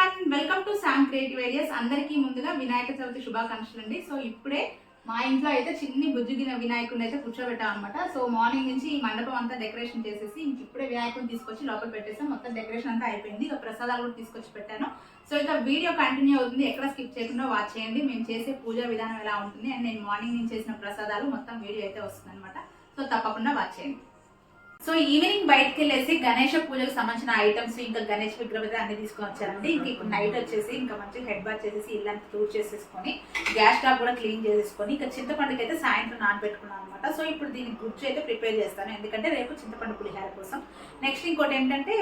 One welcome to Sam creative ideas అందరికీ ముందుగా వినాయక చవితి శుభాకాంక్షలు అండి. సో ఇప్పుడే మా ఇంట్లో అయితే చిన్ని బుజ్జుగిన వినాయకుడిని అయితే కూర్చోబెట్టాం అనమాట సో మార్నింగ్ నుంచి ఈ మండపం అంతా డెకరేషన్ చేసేసి ఇంక ఇప్పుడే వినాయకుడిని తీసుకొచ్చి లోపల పెట్టేసాం. మొత్తం డెకరేషన్ అంతా అయిపోయింది. ఇక ప్రసాదాలు కూడా తీసుకొచ్చి పెట్టాను. సో ఇక వీడియో కంటిన్యూ అవుతుంది. ఎక్కడ స్కిప్ చేయకుండా వాచ్ చేయండి. మేము చేసే పూజా విధానం ఎలా ఉంటుంది? అండ్ నేను మార్నింగ్ నుంచి చేసిన ప్రసాదాలు మొత్తం వీడియో అయితే వస్తుంది అనమాట సో తప్పకుండా వాచ్ చేయండి. సో ఈవినింగ్ బయటకు వెళ్ళేసి గణేష పూజకు సంబంధించిన ఐటమ్స్ ఇంకా గణేష్ విగ్రహం అన్ని తీసుకొని వచ్చారండి. ఇంక ఇప్పుడు నైట్ వచ్చేసి ఇంకా మంచిగా హెడ్ బాత్ చేసేసి ఇల్లంతా క్లూర్ చేసేసుకొని గ్యాస్ స్టాప్ కూడా క్లీన్ చేసేసుకొని ఇంకా చింతపండుకి అయితే సాయంత్రం నానబెట్టుకున్నాను అనమాట సో ఇప్పుడు దీని గుజ్జు అయితే ప్రిపేర్ చేస్తాను. ఎందుకంటే రేపు చింతపండు పులిహార కోసం. నెక్స్ట్ ఇంకోటి ఏంటంటే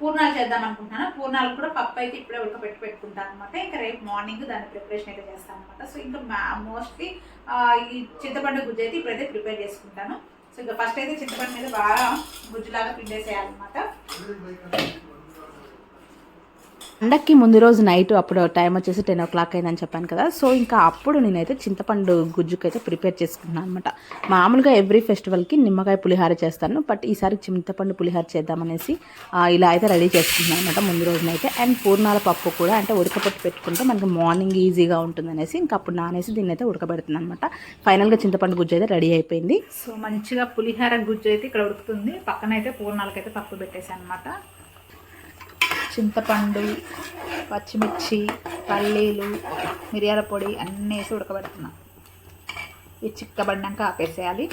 పూర్ణాలు చేద్దాం అనుకుంటున్నాను. పూర్ణాలు కూడా పప్పు అయితే ఇప్పుడే ఉడకబెట్టి పెట్టుకుంటాను అనమాట ఇంకా రేపు మార్నింగ్ దాని ప్రిపరేషన్ అయితే చేస్తాను అనమాట సో ఇంకా మోస్ట్లీ ఈ చింతపండు గుజ్జు అయితే ఇప్పుడైతే ప్రిపేర్ చేసుకుంటాను. సో ఇంకా ఫస్ట్ అయితే చింతపండు మీద బాగా గుజ్జులాగా పిండేసేయాలన్నమాట. పండక్కి ముందు రోజు నైట్ అప్పుడు టైం వచ్చేసి టెన్ ఓ క్లాక్ అయిందని చెప్పాను కదా. సో ఇంకా అప్పుడు నేనైతే చింతపండు గుజ్జుకి అయితే ప్రిపేర్ చేసుకున్నాను అనమాట మామూలుగా ఎవ్రీ ఫెస్టివల్కి నిమ్మకాయ పులిహార చేస్తాను. బట్ ఈసారి చింతపండు పులిహార చేద్దామనేసి ఇలా అయితే రెడీ చేసుకున్నాను అనమాట ముందు రోజునైతే. అండ్ పూర్ణాల పప్పు కూడా అంటే ఉడకపెట్టి పెట్టుకుంటే మనకి మార్నింగ్ ఈజీగా ఉంటుంది అనేసి ఇంకా అప్పుడు నానేసి దీన్ని అయితే ఉడకబెడుతున్నాను అనమాట ఫైనల్గా చింతపండు గుజ్జు అయితే రెడీ అయిపోయింది. సో మంచిగా పులిహార గుజ్జు అయితే ఇక్కడ ఉడుకుతుంది. పక్కన అయితే పూర్ణాలకైతే పప్పు పెట్టేసాను అనమాట చింతపండు పచ్చిమిర్చి పల్లీలు మిరియాల పొడి అన్నీ వేసి ఉడకబెడుతున్నాం. ఈ చిక్కబడినాక ఆపేసేయాలి.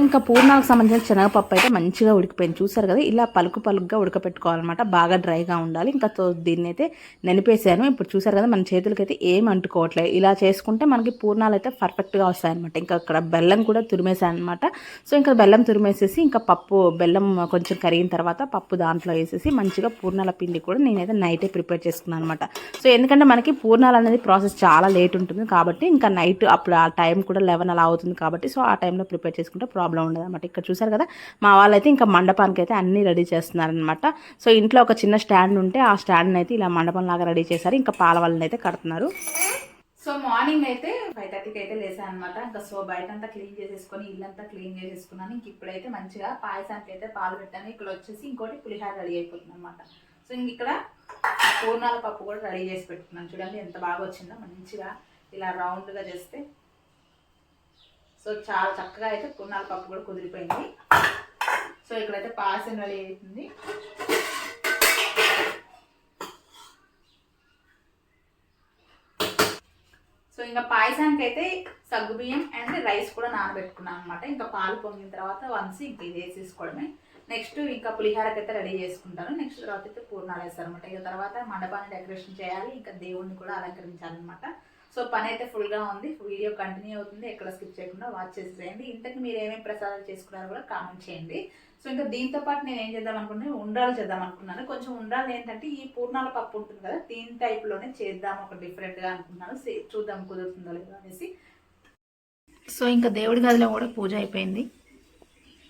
ఇంకా పూర్ణాలకు సంబంధించిన శనగపప్పు అయితే మంచిగా ఉడికిపోయింది. చూసారు కదా ఇలా పలుకు పలుకుగా ఉడకపెట్టుకోవాలన్నమాట. బాగా డ్రైగా ఉండాలి. ఇంకా దీన్ని అయితే నెనిపేసాను ఇప్పుడు చూసారు కదా మన చేతులకైతే ఏం అంటుకోవట్లేదు. ఇలా చేసుకుంటే మనకి పూర్ణాలు అయితే పర్ఫెక్ట్గా వస్తాయన్నమాట. ఇంకా అక్కడ బెల్లం కూడా తురిమేసాను అనమాట సో ఇంకా బెల్లం తురిమేసేసి ఇంకా పప్పు బెల్లం కొంచెం కరిగిన తర్వాత పప్పు దాంట్లో వేసేసి మంచిగా పూర్ణాల పిండి కూడా నేనైతే నైటే ప్రిపేర్ చేసుకున్నాను అనమాట సో ఎందుకంటే మనకి పూర్ణాలు అనేది ప్రాసెస్ చాలా లేట్ ఉంటుంది కాబట్టి ఇంకా నైట్ అప్పుడు ఆ టైం కూడా లెవెన్ అలా అవుతుంది కాబట్టి సో ఆ టైంలో ప్రిపేర్ చేసుకుంటే ప్రాబ్లం ఉండదు అనమాట ఇక్కడ చూసారు కదా మా వాళ్ళైతే ఇంకా మండపానికి అయితే అన్నీ రెడీ చేస్తున్నారనమాట సో ఇంట్లో ఒక చిన్న స్టాండ్ ఉంటే ఆ స్టాండ్ అయితే ఇలా మండపం లాగా రెడీ చేశారు. ఇంకా పాల వాళ్ళని అయితే కడుతున్నారు. సో మార్నింగ్ అయితే ఫైవ్ థర్టీకి అయితే లేసాను అనమాట ఇంకా సో బయట అంతా క్లీన్ చేసేసుకొని ఇల్లంతా క్లీన్ చేసేసుకున్నాను. ఇంక ఇప్పుడైతే మంచిగా పాయసానికి అయితే పాలు పెట్టాను. ఇక్కడ వచ్చేసి ఇంకోటి పులిహార రెడీ అయిపోతుంది అనమాట సో ఇంక ఇక్కడ పూర్ణాల పప్పు కూడా రెడీ చేసి పెట్టుకున్నాను. చూడండి ఎంత బాగా వచ్చిందో. మంచిగా ఇలా రౌండ్గా చేస్తే సో చాలా చక్కగా అయితే పూర్ణాల పప్పు కూడా కుదిరిపోయింది. సో ఇక్కడైతే పాయసం రెడీ అవుతుంది. సో ఇంకా పాయసానికి అయితే సగ్గుబియ్యం అండ్ రైస్ కూడా నానబెట్టుకున్నాను అనమాట ఇంకా పాలు పొంగిన తర్వాత వన్స్ ఇంక ఇది వేసేసుకోవడమే. నెక్స్ట్ ఇంకా పులిహారకి అయితే రెడీ చేసుకుంటాను. నెక్స్ట్ తర్వాత అయితే పూర్ణాలు వేస్తారనమాట ఇక తర్వాత మండపాన్ని డెకరేషన్ చేయాలి. ఇంకా దేవుణ్ణి కూడా అలంకరించాలన్నమాట. సో పని అయితే ఫుల్గా ఉంది. వీడియో కంటిన్యూ అవుతుంది. ఎక్కడ స్కిప్ చేయకుండా వాచ్ చేసేయండి ఇంతకు మీరు ఏమేమి ప్రసాదాలు చేసుకున్నారో కూడా కామెంట్ చేయండి. సో ఇంకా దీంతో పాటు నేను ఏం చేద్దాం అనుకున్నాను ఉండ్రాలు చేద్దాం అనుకున్నాను. కొంచెం ఉండ్రాలు ఏంటంటే ఈ పూర్ణాల పప్పు ఉంటుంది కదా దీని టైప్లోనే చేద్దాం ఒక డిఫరెంట్గా అనుకున్నాను. సే- చూద్దాం కుదురుతుందో లేదో అనేసి. సో ఇంకా దేవుడి గదిలో కూడా పూజ అయిపోయింది.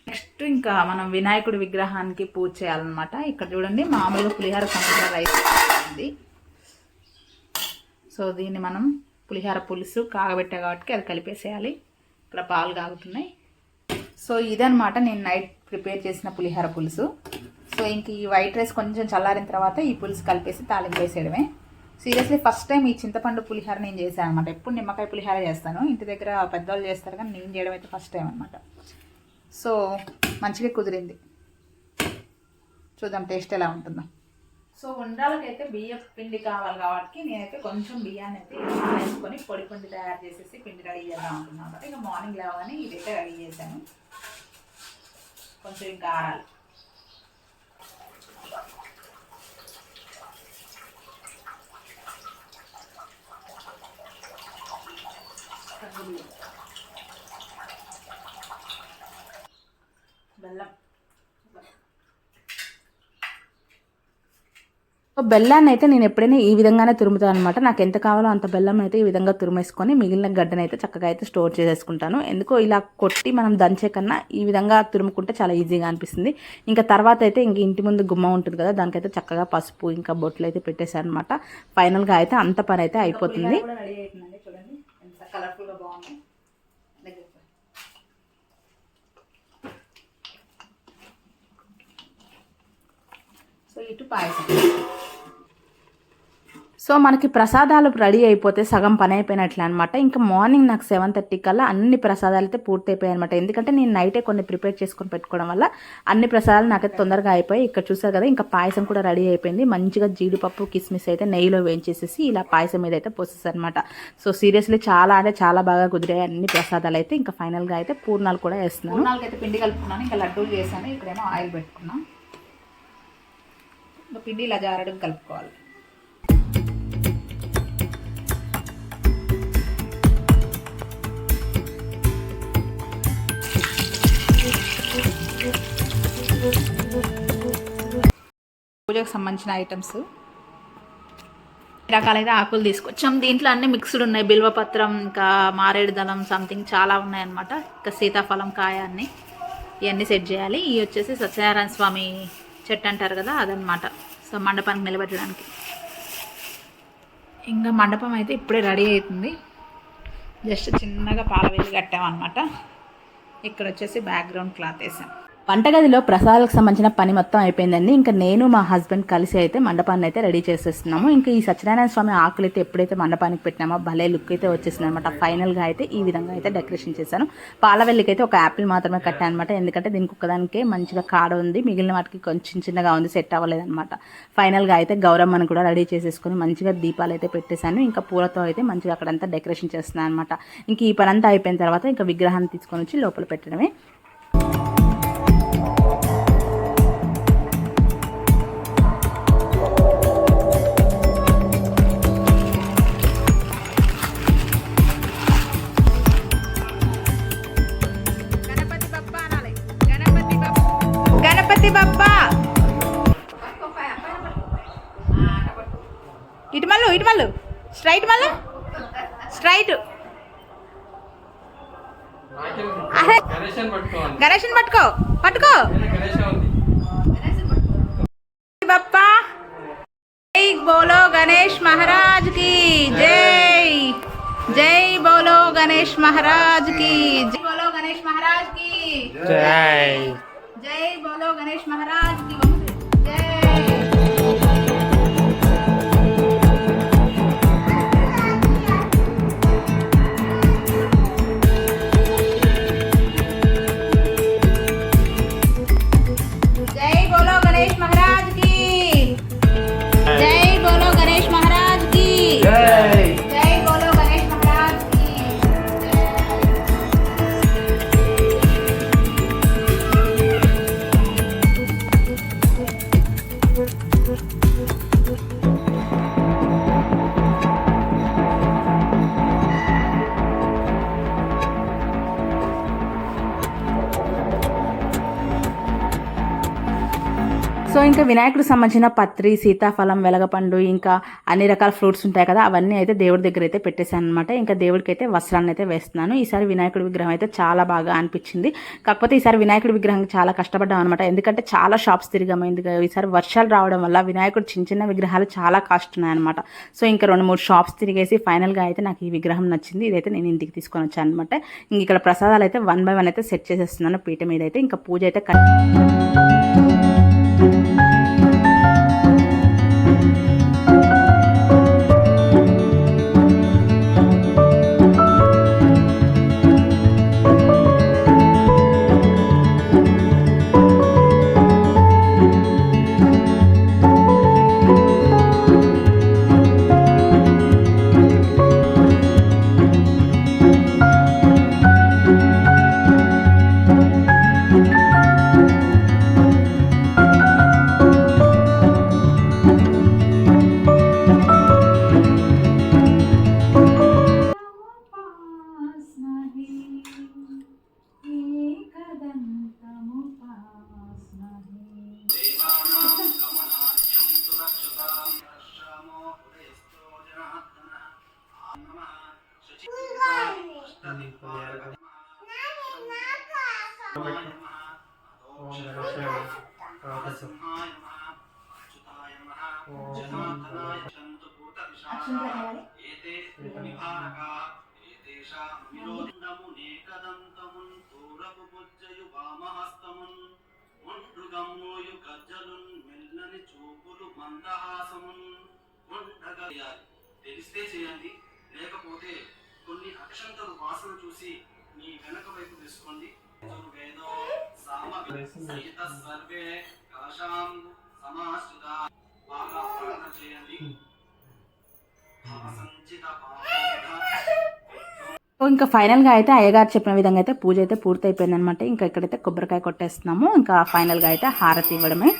నెక్స్ట్ ఇంకా మనం వినాయకుడి విగ్రహానికి పూజ చేయాలన్నమాట. ఇక్కడ చూడండి మామూలుగా పులిహార సంబంధ రైస్ ఉంది. సో దీన్ని మనం పులిహార పులుసు కాగబెట్టా కాబట్టి అది కలిపేసేయాలి. ఇక్కడ పాలు కాగుతున్నాయి. సో ఇదనమాట నేను నైట్ ప్రిపేర్ చేసిన పులిహార పులుసు. సో ఇంక ఈ వైట్ రైస్ కొంచెం చల్లారిన తర్వాత ఈ పులుసు కలిపేసి తాలింపు వేసేయడమే. సీరియస్లీ ఫస్ట్ టైం ఈ చింతపండు పులిహార నేను చేశాను అనమాట ఎప్పుడు నిమ్మకాయ పులిహార చేస్తాను. ఇంటి దగ్గర పెద్దవాళ్ళు చేస్తారు కానీ నేను చేయడం అయితే ఫస్ట్ టైం అనమాట సో మంచిగా కుదిరింది. చూద్దాం టేస్ట్ ఎలా ఉంటుందో. సో ఉండాలకైతే బియ్యం పిండి కావాలి కాబట్టి నేనైతే కొంచెం బియ్యాన్ని అయితే వేసుకొని పొడి పిండి తయారు చేసేసి పిండి రెడీ చేద్దాం అనుకున్నాను. ఇక మార్నింగ్ లేవగానే ఇదైతే రెడీ చేశాను. కొంచెం ఇంకా ఆరాలి. Thank you సో బెల్లాన్ని అయితే నేను ఎప్పుడైనా ఈ విధంగానే తురుముతాను అనమాట నాకు ఎంత కావాలో అంత బెల్లం అయితే ఈ విధంగా తురిమేసుకొని మిగిలిన గడ్డను అయితే చక్కగా అయితే స్టోర్ చేసేసుకుంటాను. ఎందుకో ఇలా కొట్టి మనం దంచే కన్నా ఈ విధంగా తురుముకుంటే చాలా ఈజీగా అనిపిస్తుంది. ఇంకా తర్వాత అయితే ఇంక ఇంటి ముందు గుమ్మ ఉంటుంది కదా దానికైతే చక్కగా పసుపు ఇంకా బొట్లు అయితే పెట్టేశాను అనమాట ఫైనల్గా అయితే అంత పని అయితే అయిపోతుంది. బాగుంది సో ఇటు పాయసం. సో మనకి ప్రసాదాలు రెడీ అయిపోతే సగం పని అయిపోయినట్లే అనమాట ఇంకా మార్నింగ్ నాకు సెవెన్ థర్టీ కల్లా అన్ని ప్రసాదాలు అయితే పూర్తి అయిపోయాయి అనమాట ఎందుకంటే నేను నైటే కొన్ని ప్రిపేర్ చేసుకొని పెట్టుకోవడం వల్ల అన్ని ప్రసాదాలు నాకైతే తొందరగా అయిపోయి ఇక్కడ చూసారు కదా ఇంకా పాయసం కూడా రెడీ అయిపోయింది. మంచిగా జీడిపప్పు కిస్మిస్ అయితే నెయ్యిలో వేయించేసేసి ఇలా పాయసం మీద అయితే పోసేసారు అనమాట సో సీరియస్లీ చాలా అంటే చాలా బాగా కుదిరాయి అన్ని ప్రసాదాలు అయితే. ఇంకా ఫైనల్గా అయితే పూర్ణాలు కూడా వేస్తున్నాను. పూర్ణాలకి అయితే పిండి కలుపుకున్నాను. ఇంకా లడ్డూలు చేశాను. ఇక్కడేమో ఆయిల్ పెట్టుకున్నాం పిండి ఇలా జారడం కలుపుకోవాలి. పూజకు సంబంధించిన ఐటమ్స్ రకాలైతే ఆకులు తీసుకొచ్చాం. దీంట్లో అన్ని మిక్స్డ్ ఉన్నాయి. బిల్వపత్రం ఇంకా మారేడు దళం సంథింగ్ చాలా ఉన్నాయన్నమాట. ఇంకా సీతాఫలం కాయ అన్ని. ఇవన్నీ సెట్ చేయాలి. ఇవి వచ్చేసి సత్యనారాయణ స్వామి చెట్టు అంటారు కదా అదనమాట సో మండపానికి నిలబెట్టడానికి. ఇంకా మండపం అయితే ఇప్పుడే రెడీ అవుతుంది. జస్ట్ చిన్నగా పాల వేసి కట్టామన్నమాట. ఇక్కడ వచ్చేసి బ్యాక్గ్రౌండ్ క్లాత్ వేసాం. వంటగదిలో ప్రసాదాలకు సంబంధించిన పని మొత్తం అయిపోయిందండి. ఇంకా నేను మా హస్బెండ్ కలిసి అయితే మండపాన్ని అయితే రెడీ చేసేస్తున్నాము. ఇంకా ఈ సత్యనారాయణ స్వామి ఆకులు అయితే ఎప్పుడైతే మండపానికి పెట్టినామో భలే లుక్ అయితే వచ్చేసింది అనమాట ఫైనల్గా అయితే ఈ విధంగా అయితే డెకరేషన్ చేశాను. పాలవెల్లికి అయితే ఒక యాపిల్ మాత్రమే కట్టాను అనమాట ఎందుకంటే దీనికి ఒక్కదానికే మంచిగా కాడ ఉంది. మిగిలిన వాటికి కొంచెం చిన్నగా ఉంది. సెట్ అవ్వలేదన్నమాట ఫైనల్గా అయితే గౌరమ్మను కూడా రెడీ చేసేసుకుని మంచిగా దీపాలు అయితే పెట్టేశాను. ఇంకా పూలతో అయితే మంచిగా అక్కడంతా డెకరేషన్ చేస్తున్నాను అనమాట ఇంక ఈ పనంతా అయిపోయిన తర్వాత ఇంకా విగ్రహాన్ని తీసుకొని వచ్చి లోపల పెట్టడమే. స్ట్రైట్ మళ్ళు? స్ట్రైట్. గణేషన్ పట్టుకో పట్టుకో బప్పా. జై బోలో గణేష్ మహారాజ్కి జై. జై బోలో గణేష్ మహారాజ్కి జై బోలో గణేష్ మహారాజ్కి. జై. జై బోలో గణేష్ మహారాజ్కి. వినాయకుడికి సంబంధించిన పత్రి సీతాఫలం వెలగపండు ఇంకా అన్ని రకాల ఫ్రూట్స్ ఉంటాయి కదా అవన్నీ అయితే దేవుడి దగ్గర అయితే పెట్టేశాను అనమాట ఇంకా దేవుడికి అయితే వస్త్రాన్ని అయితే వేస్తున్నాను. ఈసారి వినాయకుడి విగ్రహం అయితే చాలా బాగా అనిపించింది. కాకపోతే ఈసారి వినాయకుడి విగ్రహం చాలా కష్టపడ్డాం అనమాట ఎందుకంటే చాలా షాప్స్ తిరిగాము ఎందుకంటే ఈసారి వర్షాలు రావడం వల్ల వినాయకుడు చిన్న చిన్న విగ్రహాలు చాలా కాస్ట్ ఉన్నాయన్నమాట సో ఇంకా రెండు మూడు షాప్స్ తిరిగేసి ఫైనల్గా అయితే నాకు ఈ విగ్రహం నచ్చింది. ఇదైతే నేను ఇంటికి తీసుకొని వచ్చాను అనమాట ఇంక ఇక్కడ ప్రసాదాలు అయితే వన్ బై వన్ అయితే సెట్ చేసేస్తున్నాను. పీట మీద అయితే ఇంకా పూజ అయితే కట్ బుజ్జయు వామహస్తమున్ ఒండ్రుగమ్మోయు గజ్జలున్ మెల్లని చూపులు మందహాసమున్ చేయాలి తెలిస్తే చేయండి లేకపోతే కొన్ని అక్షంతలు వాసన చూసి మీ వెనక వైపు తీసుకోండి వేదో సామ సహిత సర్వే కలశాం సమాశ్రిత బాగా ప్రార్థన చేయండి. సంచిత సో ఇంకా ఫైనల్గా అయితే అయ్యగారు చెప్పిన విధంగా అయితే పూజ అయితే పూర్తి అయిపోయింది అనమాట ఇంకా ఇక్కడైతే కొబ్బరికాయ కొట్టేస్తున్నాము. ఇంకా ఫైనల్గా అయితే హారతి ఇవ్వడమే.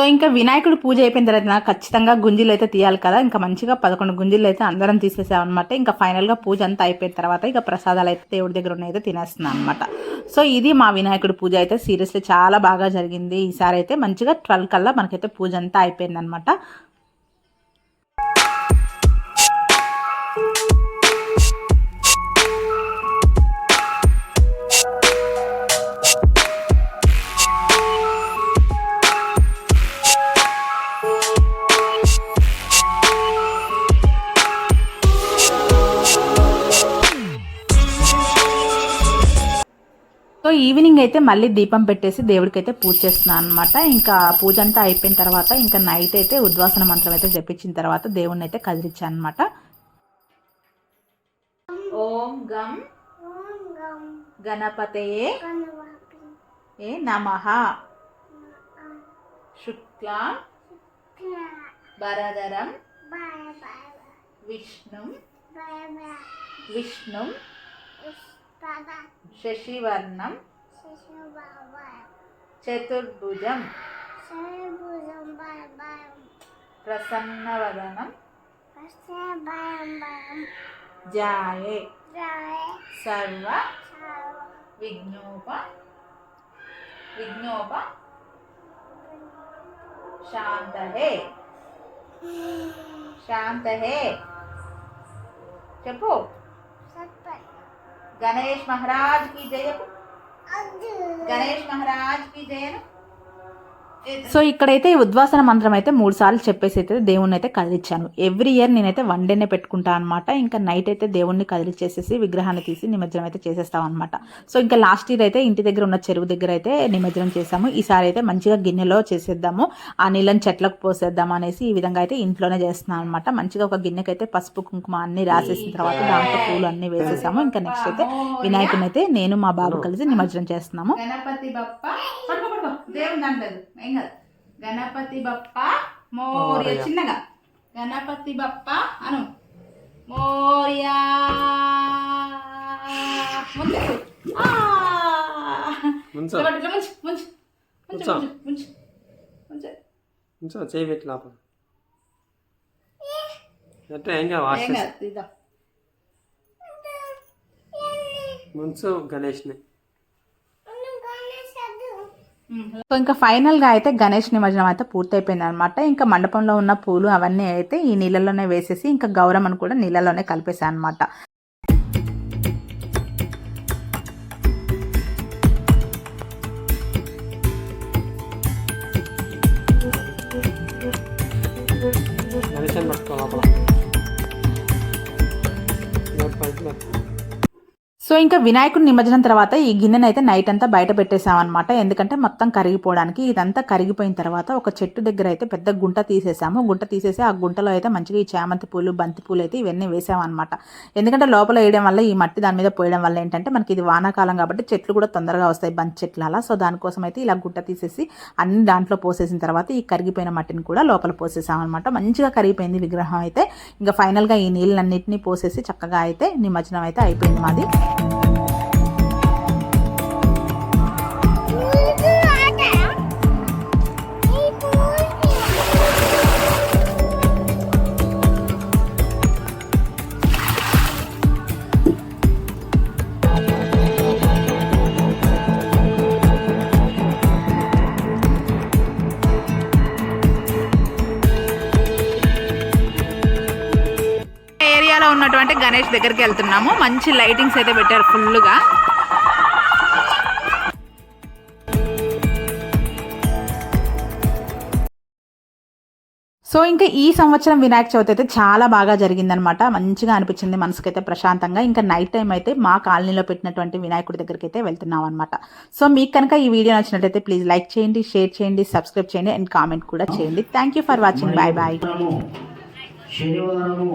సో ఇంకా వినాయకుడు పూజ అయిపోయిన తర్వాత ఖచ్చితంగా గుంజీలు అయితే తీయాలి కదా. ఇంకా మంచిగా పదకొండు గుంజీలు అయితే అందరం తీసేసామన్నమాట ఇంకా ఫైనల్గా పూజ అంతా అయిపోయిన తర్వాత ఇక ప్రసాదాలు అయితే దేవుడి దగ్గర ఉన్నాయి తినేస్తున్నాను అనమాట సో ఇది మా వినాయకుడి పూజ అయితే సీరియస్లీ చాలా బాగా జరిగింది. ఈసారి అయితే మంచిగా ట్వెల్వ్ కల్లా మనకైతే పూజ అంతా అయిపోయింది సో ఈవినింగ్ అయితే మళ్ళీ దీపం పెట్టేసి దేవుడికి అయితే పూజ చేస్తున్నాను అనమాట ఇంకా పూజ అంతా అయిపోయిన తర్వాత ఇంకా నైట్ అయితే ఉద్వాసన మంత్రం అయితే జపించిన తర్వాత దేవుడిని అయితే కదిలించాను అనమాట ఓం గం గణపతయే ఏ నమ. శుక్లాం వరదరం విష్ణు విష్ణు शशिवर्ण चतुर्भुज जाये। सर्व। विज्ञोप विज्ञोप शांत है शांत है चपो। सत्पर గణేష్ మహారాజ్కి జయపు. గణేష్ మహారాజ్కి జయను. సో ఇక్కడైతే ఈ ఉద్వాసన మంత్రం అయితే మూడు సార్లు చెప్పేసి అయితే దేవుణ్ణి అయితే కదిలిచ్చాను. ఎవ్రీ ఇయర్ నేనైతే వన్ డేనే పెట్టుకుంటా అనమాట ఇంకా నైట్ అయితే దేవుణ్ణి కదిలిచ్చేసేసి విగ్రహాన్ని తీసి నిమజ్జనం అయితే చేసేస్తాం అనమాట సో ఇంకా లాస్ట్ ఇయర్ అయితే ఇంటి దగ్గర ఉన్న చెరువు దగ్గర అయితే నిమజ్జనం చేసాము ఈసారి అయితే మంచిగా గిన్నెలో చేసేద్దాము. ఆ నీళ్ళని చెట్లకు పోసేద్దాం అనేసి ఈ విధంగా అయితే ఇంట్లోనే చేస్తున్నాం అనమాట మంచిగా ఒక గిన్నెకైతే పసుపు కుంకుమ అన్ని రాసేసిన తర్వాత దాంట్లో పూలు అన్ని వేసేసాము. ఇంకా నెక్స్ట్ అయితే వినాయకుని అయితే నేను మా బాబు కలిసి నిమజ్జనం చేస్తున్నాము. గణపతి బప్ప. దేవుని దాంట్లో ఏం కాదు. గణపతి బప్ప మోర్య చిన్నగా. గణపతి బప్ప అను. మోర్యా. ముందు చేయి పెట్టి లోపల. అంటే ఏం ముంచు గణేష్ని. సో ఇంకా ఫైనల్గా అయితే గణేష్ నిమజ్జనం అయితే పూర్తయిపోయింది అనమాట ఇంకా మండపంలో ఉన్న పూలు అవన్నీ అయితే ఈ నీళ్ళలోనే వేసేసి ఇంకా గౌరమ్మను కూడా నీళ్ళలోనే కలిపేసాను అనమాట పట్టుకో సో ఇంకా వినాయకుడి నిమజ్జనం తర్వాత ఈ గిన్నెను అయితే నైట్ అంతా బయట పెట్టేసామన్నమాట ఎందుకంటే మొత్తం కరిగిపోవడానికి ఇదంతా కరిగిపోయిన తర్వాత ఒక చెట్టు దగ్గర అయితే పెద్ద గుంట తీసేసాము గుంట తీసేసి ఆ గుంటలో అయితే మంచిగా ఈ చామంతి పూలు బంతి పూలు అయితే ఇవన్నీ వేసామన్నమాట. ఎందుకంటే లోపల వేయడం వల్ల ఈ మట్టి దాని మీద పోయడం వల్ల ఏంటంటే మనకి ఇది వానాకాలం కాబట్టి చెట్లు కూడా తొందరగా వస్తాయి బంతి చెట్లు అలా సో దానికోసం అయితే ఇలా గుంట తీసేసి అన్ని దాంట్లో పోసేసిన తర్వాత ఈ కరిగిపోయిన మట్టిని కూడా లోపల పోసేసామన్నమాట. మంచిగా కరిగిపోయింది విగ్రహం అయితే. ఇంకా ఫైనల్గా ఈ నీళ్ళన్నింటినీ పోసేసి చక్కగా అయితే నిమజ్జనం అయితే అయిపోయింది మాది. గణేష్ దగ్గరికి వెళ్తున్నాము. మంచి లైటింగ్స్ అయితే పెట్టారు ఫుల్గా సో ఇంకా ఈ సంవత్సరం వినాయక చవితి అయితే చాలా బాగా జరిగిందనమాట మంచిగా అనిపించింది మనసుకైతే ప్రశాంతంగా. ఇంకా నైట్ టైం అయితే మా కాలనీలో పెట్టినటువంటి వినాయకుడి దగ్గరికి అయితే వెళ్తున్నాం అనమాట సో మీకు కనుక ఈ వీడియో నచ్చినట్లయితే ప్లీజ్ లైక్ చేయండి షేర్ చేయండి సబ్స్క్రైబ్ చేయండి అండ్ కామెంట్ కూడా చేయండి. Thank you for watching bye bye శనివారము.